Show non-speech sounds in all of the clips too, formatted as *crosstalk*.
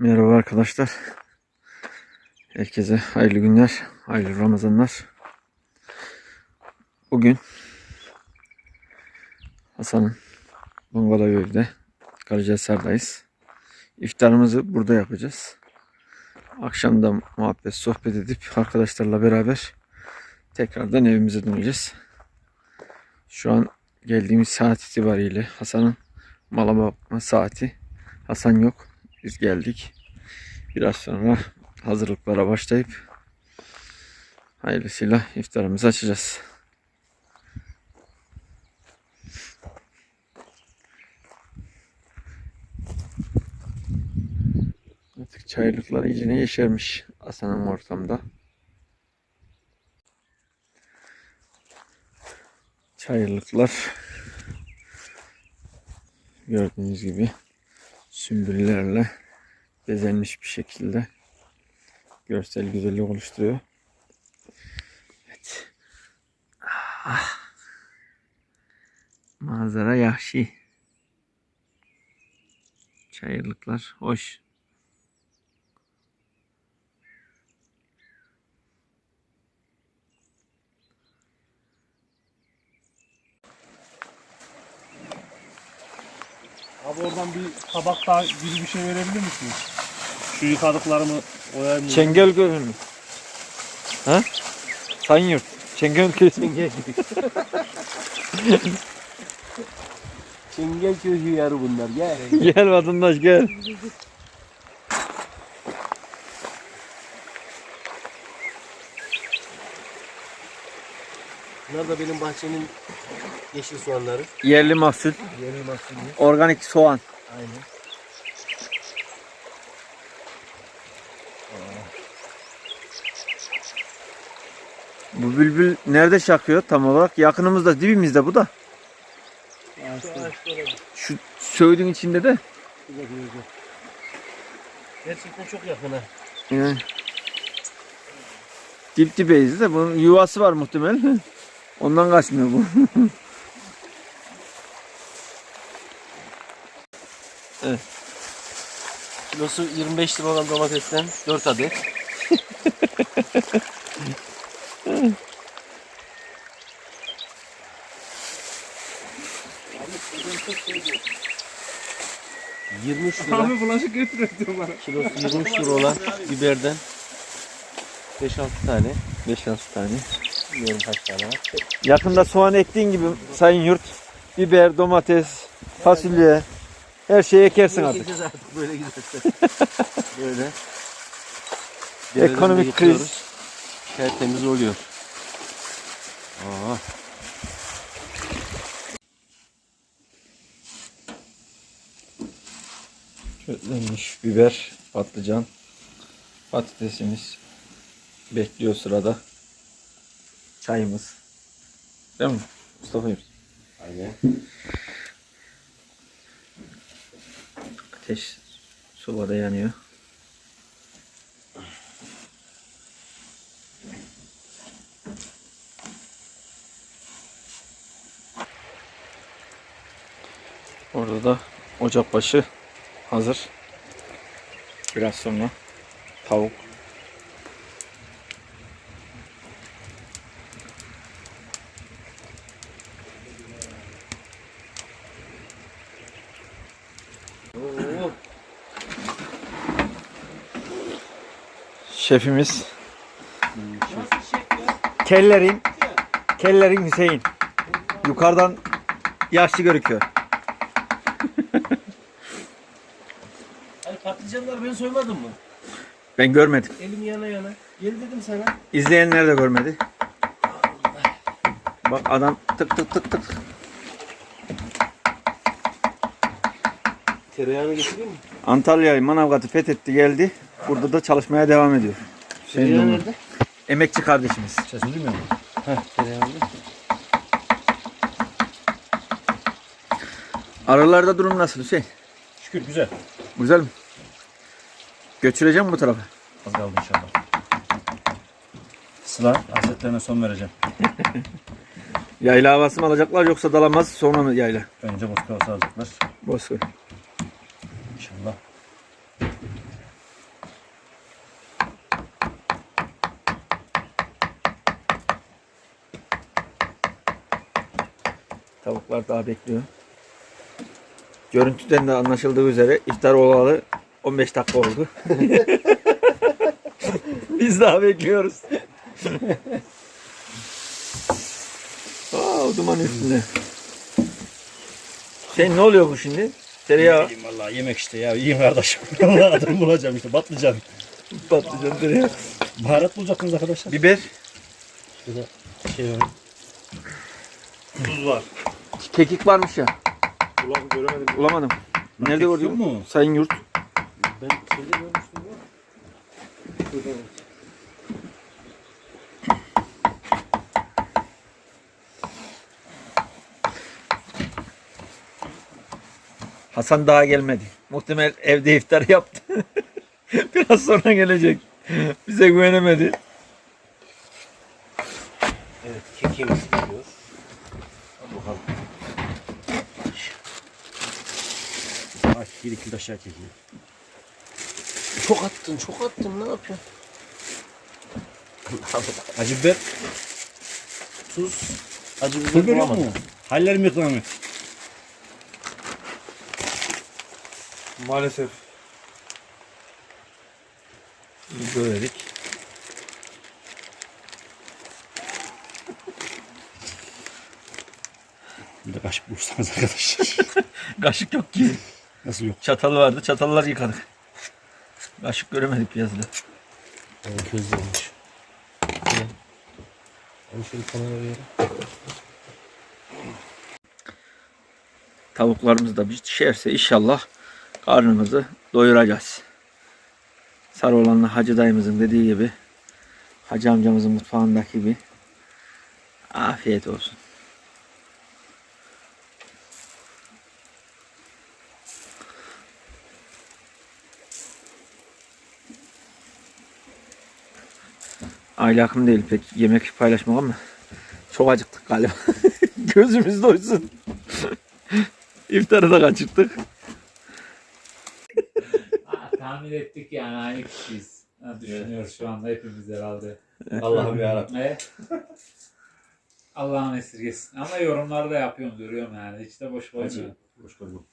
Merhaba arkadaşlar. Herkese hayırlı günler, hayırlı Ramazanlar. Bugün Hasan'ın bungalov evde Karacahisar'dayız. İftarımızı burada yapacağız. Akşam da muhabbet, sohbet edip arkadaşlarla beraber tekrardan evimize döneceğiz. Şu an geldiğimiz saat itibariyle Hasan'ın mala bakma saati. Hasan yok. Biz geldik. Biraz sonra hazırlıklara başlayıp hayırlısıyla iftarımızı açacağız. Artık çayırlıklar iyicene yeşermiş Hasan'ın ortamda. Çayırlıklar gördüğünüz gibi sümbüllerle bezenmiş bir şekilde görsel güzellik oluşturuyor. Evet. Ah. Manzara yahşi. Çayırlıklar hoş. Abi oradan bir tabak daha gibi bir şey verebilir misiniz? Şu yıkadıklarımı koyayım. mı? Çengelköy mü? Ha? Sayın yurt. Çengelköy. Çengelköy *laughs* hıyarı bunlar gel. gel vatandaş gel. Bunlar da benim bahçenin yeşil soğanları. Yerli mahsul. Yeni mahsulü. Organik soğan. Aynen. Bu bülbül nerede şakıyor tam olarak? Yakınımızda, dibimizde bu da. Şu söğüdün içinde de. Gerçekten çok yakın ha. Yani. Dip dibeyiz de bunun yuvası var muhtemel. Ondan kaçmıyor bu. *laughs* Kilosu 25 lira olan domatesten 4 adet. ...23 lira. Abi bulaşık götürüyor bana. Kilosu 23 lira olan biberden 5-6 tane. 5-6 tane. Bilmiyorum kaç tane var. Yakında soğan ektiğin gibi sayın yurt. Biber, domates, fasulye. Her şeyi ekersin artık. artık böyle giderse. *laughs* böyle. Dereden *laughs* Ekonomik kriz. Tertemiz oluyor. Aa. Çötlenmiş biber, patlıcan, patatesimiz bekliyor sırada. Çayımız. Değil mi? Mustafa? Aynen. Ateş sobada yanıyor. Orada da ocak başı hazır. Biraz sonra tavuk. Şefimiz Kellerin Kellerin Hüseyin. Yukarıdan yaşlı gözüküyor. Hani patlıcanlar ben soymadım mı? Ben görmedim. Elim yana yana. Gel dedim sana. İzleyenler de görmedi. Bak adam tık tık tık tık. Tereyağını getireyim mi? Antalya'yı Manavgat'ı fethetti geldi. Burada da çalışmaya devam ediyor. Tereyağı Dumlu. nerede? Emekçi kardeşimiz. Sesini duymuyor musun? Heh tereyağını. Aralarda durum nasıl Hüseyin? Şükür güzel. Güzel mi? Götüreceğim mi bu tarafa? Az kaldı inşallah. Sıla hasretlerine son vereceğim. *laughs* Yayla havası mı alacaklar yoksa dalamaz sonra mı yayla? Önce bozkırası alacaklar. Bozkır. İnşallah. Tavuklar daha bekliyor. Görüntüden de anlaşıldığı üzere iftar olalı 15 dakika oldu. *laughs* Biz daha bekliyoruz. *laughs* Aa, o duman üstünde. Şey ne oluyor bu şimdi? Tereyağı, Yiyeyim vallahi yemek işte ya. Yiyeyim kardeşim. *laughs* Vallahi adam bulacağım işte. Patlıcan. patlıcan, tereyağı. Baharat bulacaksınız arkadaşlar. Biber, Şurada şey var. Tuz var. Kekik varmış ya. Ulan göremedim. Bulamadım. Nerede Kekik gördün? yok mu? Sayın Yurt. Ben şeyde görmüştüm ya. Şurada. Hasan daha gelmedi. Muhtemel evde iftar yaptı. *laughs* Biraz sonra gelecek. Bize güvenemedi. Evet kekiğimiz geliyor. Ay bir iki aşağı çekeyim. Çok attın çok attın ne yapıyorsun? *laughs* Acı biber. Tuz. Acı biber yok bulamadım. mu? Hallerim yok lan. Maalesef. Böyledik. Bir de kaşık bulursanız arkadaşlar. *laughs* Kaşık yok ki. Nasıl yok? Çatal vardı. Çatallar yıkadık. Kaşık göremedik piyasada. Yani köz olmuş. Onu şöyle kameraya verelim. Tavuklarımız da bir pişerse inşallah karnımızı doyuracağız. Sarıoğlanlı Hacı dayımızın dediği gibi Hacı amcamızın mutfağındaki gibi afiyet olsun. Aylakım değil pek yemek paylaşmak ama çok acıktık galiba. *laughs* Gözümüz doysun. *laughs* İftarı da kaçırttık. Ha, *laughs* tahmin ettik yani aynı kişiyiz. Ha, düşünüyoruz şu anda hepimiz herhalde. Allah'ım yarabbim. Ne? Allah'ın esirgesin. Ama yorumları da yapıyorum görüyorum yani. Hiç de boş koymuyorum. Hoş koydum.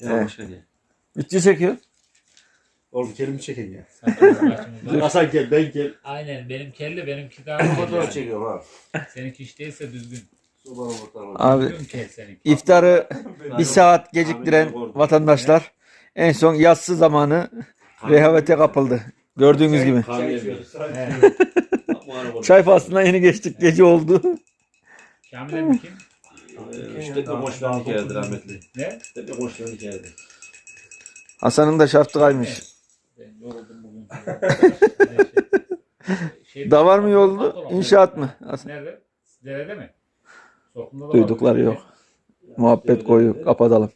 Evet. Ya başka diye. Bütçe çekiyor. Oğlum kelimi çekin ya. Hasan gel ben gel. Aynen benim kelli benimki daha Fotoğraf güzel çekiyorum ha. Seninki hiç değilse düzgün. Sobanın. Abi Düzgün kel seninki. iftarı bir saat geciktiren vatandaşlar en son yatsı zamanı rehavete kapıldı. Gördüğünüz gibi. Kahve yapıyoruz. Evet. Çay faslına yeni geçtik. Gece oldu. Kamil kim? Ee, İşte de boşluğun hikayedir rahmetli. Ne? İşte de boşluğun hikayedir. Hasan'ın da şaftı kaymış. Ben yoruldum bugün. *laughs* Şey- Davar mı yoldu? İnşaat mı? Nerede? Derede mi? Sokumda da var. Duydukları yok. Muhabbet koyu kapatalım.